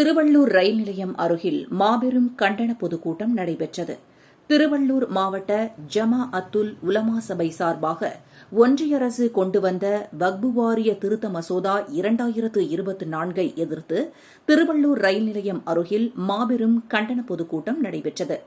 திருவள்ளூர் ரயில் நிலையம் அருகில் மாபெரும் கண்டன பொதுக்கூட்டம் நடைபெற்றது. திருவள்ளூர் மாவட்ட ஜமா அத்துல் உலமா சபை சார்பாக ஒன்றிய அரசு கொண்டு வந்த வக்பு வாரிய திருத்த மசோதா இரண்டாயிரத்து இருபத்தி நான்கை எதிர்த்து திருவள்ளூர் ரயில் நிலையம் அருகில் மாபெரும் கண்டன பொதுக்கூட்டம் நடைபெற்றது.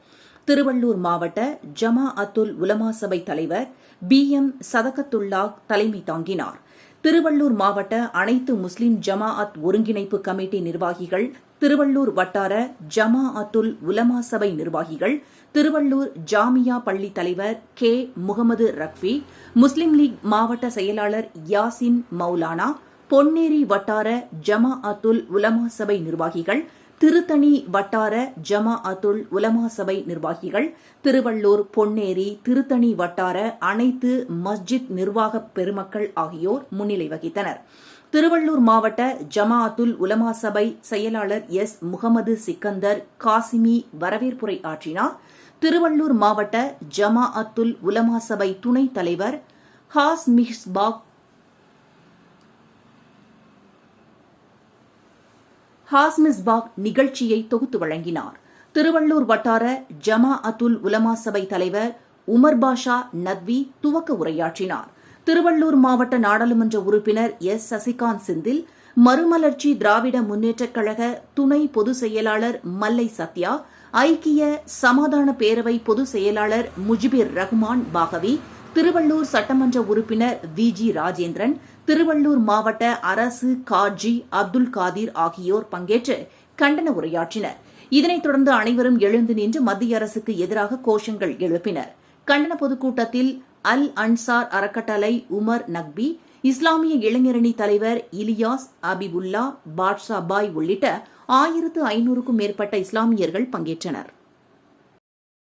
திருவள்ளூர் மாவட்ட ஜமா அத்துல் உலமா சபை தலைவர் பி எம் சதகத்துல்லா தலைமை தாங்கினார். திருவள்ளூர் மாவட்ட அனைத்து முஸ்லிம் ஜமாஅத் ஒருங்கிணைப்பு கமிட்டி நிர்வாகிகள் திருவள்ளூர் வட்டார ஜமா அத்துல் உலமா சபை நிர்வாகிகள் திருவள்ளூர் ஜாமியா பள்ளி தலைவர் K. Mohammed Raqvi Muslim League மாவட்ட செயலாளர் யாசின் மௌலானா பொன்னேரி வட்டார ஜமா அத்துல் உலமா சபை நிர்வாகிகள் திருத்தணி வட்டார ஜமா அத்துல் உலமா சபை நிர்வாகிகள் திருவள்ளூர் பொன்னேரி திருத்தணி வட்டார அனைத்து மஸ்ஜித் நிர்வாக பெருமக்கள் ஆகியோர் முன்னிலை வகித்தனர். திருவள்ளூர் மாவட்ட ஜமா அத்துல் உலமா சபை செயலாளர் எஸ். முகமது சிக்கந்தர் காசிமி வரவேற்புரை ஆற்றினார். திருவள்ளூர் மாவட்ட ஜமா அத்துல் உலமா சபை துணைத் தலைவர் ஹாஸ் மிஹ்ஸ்பாக் ஹாஸ்மிஸ்பாக் நிகழ்ச்சியை தொகுத்து வழங்கினார். திருவள்ளூர் வட்டார ஜமா அத்துல் உலமா சபை தலைவர் உமர் பாஷா நத்வி துவக்க உரையாற்றினார். திருவள்ளூர் மாவட்ட நாடாளுமன்ற உறுப்பினர் எஸ். சசிகாந்த் சிந்தில் மறுமலர்ச்சி திராவிட முன்னேற்றக் கழக துணை பொதுச் செயலாளர் மல்லை சத்யா ஐக்கிய சமாதான பேரவை பொதுச் செயலாளர் முஜிபிர் ரஹ்மான் பாகவி திருவள்ளூர் சட்டமன்ற உறுப்பினர் வி ஜி ராஜேந்திரன் திருவள்ளூர் மாவட்ட அரசு காஜி அப்துல் காதிர் ஆகியோர் பங்கேற்று கண்டன உரையாற்றினர். இதனைத் தொடர்ந்து அனைவரும் எழுந்து நின்று மத்திய அரசுக்கு எதிராக கோஷங்கள் எழுப்பினர். கண்டன பொதுக்கூட்டத்தில் அல் அன்சார் அறக்கட்டளை உமர் நக்பி இஸ்லாமிய இளைஞரணி தலைவர் இலியாஸ் அபிபுல்லா பாட்ஷா பாய் உள்ளிட்ட ஆயிரத்து ஐநூறுக்கும் மேற்பட்ட இஸ்லாமியர்கள் பங்கேற்றனர்.